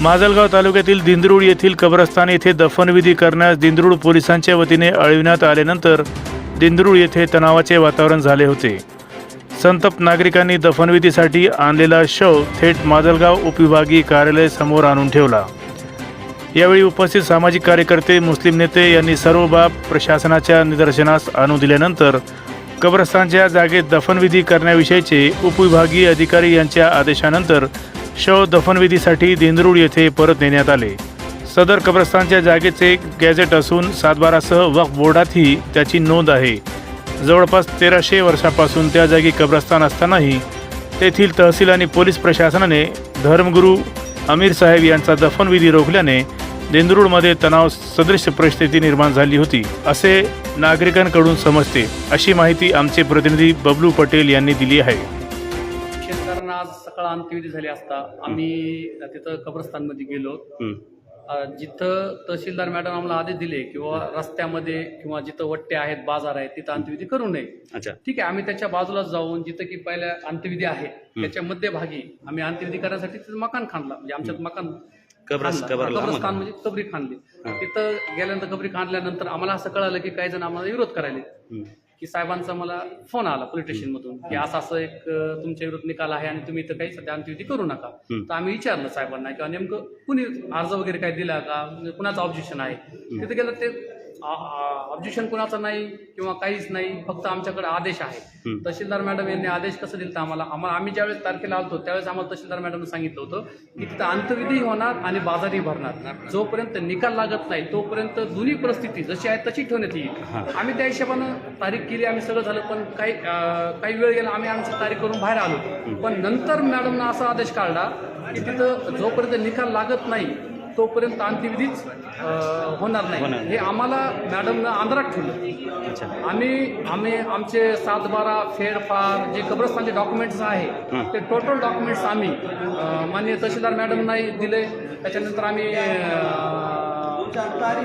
माजलगाव तालुक्यातील दिंद्रुड येथील कब्रस्तान येथे दफनविधी करण्यास दिंद्रुड पोलिसांच्या वतीने अळविण्यात आल्यानंतर दिंद्रुड येथे तणावाचे वातावरण झाले होते. संतप्त नागरिकांनी दफनविधीसाठी आणलेला शव थेट माजलगाव उपविभागीय कार्यालय समोर आणून ठेवला. यावेळी उपस्थित सामाजिक कार्यकर्ते मुस्लिम नेते यांनी सर्व बाब प्रशासनाच्या निदर्शनास आणून दिल्यानंतर कब्रस्तानच्या जागेत दफनविधी करण्याविषयीचे उपविभागीय अधिकारी यांच्या आदेशानंतर शव दफनविधीसाठी दिंद्रुड येथे परत नेण्यात आले. सदर कब्रस्तानच्या जागेचे गॅझेट असून सातबारासह वक्फ बोर्डातही त्याची नोंद आहे. जवळपास तेराशे वर्षापासून त्या जागी कब्रस्तान असतानाही तेथील तहसील आणि पोलीस प्रशासनाने धर्मगुरू अमीर साहेब यांचा दफनविधी रोखल्याने देंदरूडमध्ये तणाव सदृश परिस्थिती निर्माण झाली होती असे नागरिकांकडून समजते अशी माहिती आमचे प्रतिनिधी बबलू पटेल यांनी दिली आहे. शेतकऱ्यांना आज सकाळ अंत्यविधी झाली असता आम्ही तिथं कब्रस्तानमध्ये गेलो. जिथं तहसीलदार मॅडम आम्हाला आदेश दिले किंवा रस्त्यामध्ये किंवा जिथं वट्टे आहेत बाजार आहेत तिथं अंत्यविधी करू नये. ठीक आहे आम्ही त्याच्या बाजूला जाऊन जिथं की पहिल्या अंत्यविधी आहे त्याच्या मध्यभागी आम्ही अंत्यविधी करण्यासाठी तिथं मकान खांदला. म्हणजे आमच्यात मकान खाणलं. कब्रस्तान. म्हणजे कबरी खाणली तिथं गेल्यानंतर कबरी खाणल्यानंतर आम्हाला असं कळालं की काही जण आम्हाला विरोध करायले. की साहेबांचा मला फोन आला पोलीस स्टेशन मधून की असं असं एक तुमच्या विरुद्ध निकाल आहे आणि तुम्ही इथं काही सध्या अंत्यविधी करू नका. तर आम्ही विचारलं साहेबांना किंवा नेमकं कुणी अर्ज वगैरे काही दिला का? म्हणजे कुणाचं ऑब्जेक्शन आहे? तिथे गेलं ते ऑब्जेक्शन कुणाचं नाही किंवा काहीच नाही फक्त आमच्याकडे आदेश आहे. तहसीलदार मॅडम यांनी आदेश कसं दिलं आम्हाला? आम्हाला आम्ही ज्यावेळेस तारखेला आलतो त्यावेळेस आम्हाला तहसीलदार मॅडमने सांगितलं होतं की तिथं अंतविधी होणार आणि बाजारी भरणार. जोपर्यंत निकाल लागत नाही तोपर्यंत दोन्ही परिस्थिती जशी आहे तशी ठेवण्यात येईल. आम्ही त्या हिशोबानं तारीख केली आम्ही सगळं झालं पण काही काही वेळ गेला आम्ही आमची तारीख करून बाहेर आलो. पण नंतर मॅडमनं असा आदेश काढला की तिथं जोपर्यंत निकाल लागत नाही तोपर्यंत अंत्यविधीच अं, होणार नाही. नाही. हे आम्हाला मॅडमनं आंध्रात ठेवलं. अच्छा. आम्ही आम्ही आमचे सात बारा फेरफार जे कब्रस्तानचे डॉक्युमेंट्स आहे हं. ते टोटल डॉक्युमेंट्स आम्ही अं, माननीय तहसीलदार मॅडमनाही दिले. त्याच्यानंतर आम्ही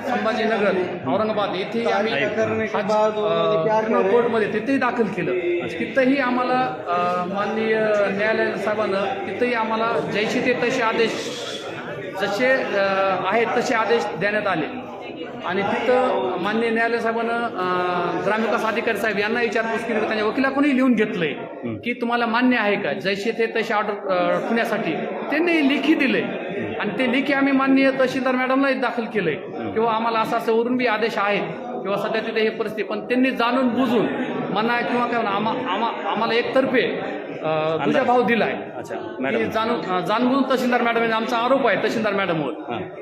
संभाजीनगर औरंगाबाद येथेही आम्ही कोर्टमध्ये तिथेही दाखल केलं. तिथंही आम्हाला माननीय न्यायालय साहेबानं तिथंही आम्हाला जैसे ते तसे आदेश जसे आहेत तसे आदेश देण्यात आले. आणि तिथं मान्य न्यायालय साहेबानं ग्रामविकास अधिकारी साहेब यांना विचारपूस केली त्यांच्या वकिलाकडूनही लिहून घेतलंय की तुम्हाला मान्य आहे का? जैसे ते तसे ऑर्डर ठेवण्यासाठी. त्यांनी लेखी दिले आणि ते लेखी आम्ही माननीय तहसीलदार मॅडमलाही दाखल केलंय. किंवा आम्हाला असं असं वरून बी आदेश आहेत. किंवा सध्या तिथे हे परिस्थिती पण त्यांनी जाणून बुजून म्हणा किंवा काय म्हणा आम्हा- आम्हाला एकतर्फे तुझा भाव दिलाय. अच्छा की मॅडम. जाणून अं, जाणून तहसीलदार मॅडम आमचा आरोप आहे तहसीलदार मॅडमवर.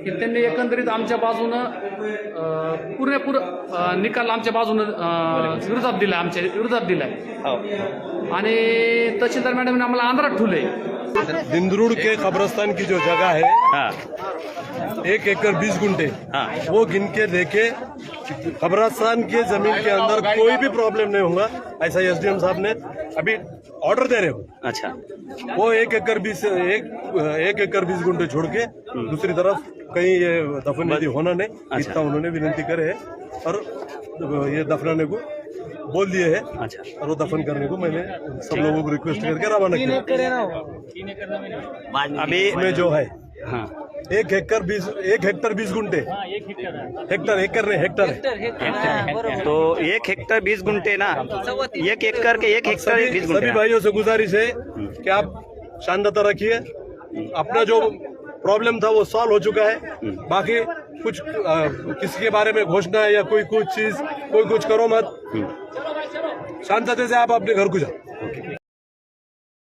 की त्यांनी एकंदरीत आमच्या बाजूनं पुरेपूर निकाल आमच्या बाजूनं विरोधात दिलाय आमच्या विरोधात दिलाय. हो. आणि तहसीलदार मॅडमने आम्हाला आंध्रात ठेवलंय दिंदरूड के कब्रस्तान की जो जगह है हाँ। एक एकड़ बीस गुंटे हाँ। वो गिन के देखे कब्रस्तान के ज़मीन के अंदर कोई भी प्रॉब्लम नहीं होगा ऐसा एसडीएम साहब ने अभी ऑर्डर दे रहे हो। अच्छा। वो एक एकड़ बीस एक एक एकड़ बीस गुंटे छोड़ के दूसरी तरफ़ कहीं ये दफन होना नहीं अच्छा। इतना उन्होंने विनती करे है। और ये दफनाने को बोल दिए है। अच्छा। और वो दफन करने को मैंने सब लोगों को रिक्वेस्ट करके रवाना किया। अभी इसमें जो है हाँ। एक हेक्टर बीस एक हेक्टर बीस गुंटे हेक्टर हेक्टर नहीं हेक्टर तो एक हेक्टर बीस गुंटे ना? एक एकड़ के एक हेक्टर सभी बीस सभी भाइयों से गुजारिश है कि आप शांतता रखिए। अपना जो प्रॉब्लम था वो सॉल्व हो चुका है। बाकी कुछ अ, किसी के बारे में घोषणा या कोई कुछ चीज कोई कुछ करो मत। शांतता से आप अपने घर को जाओ।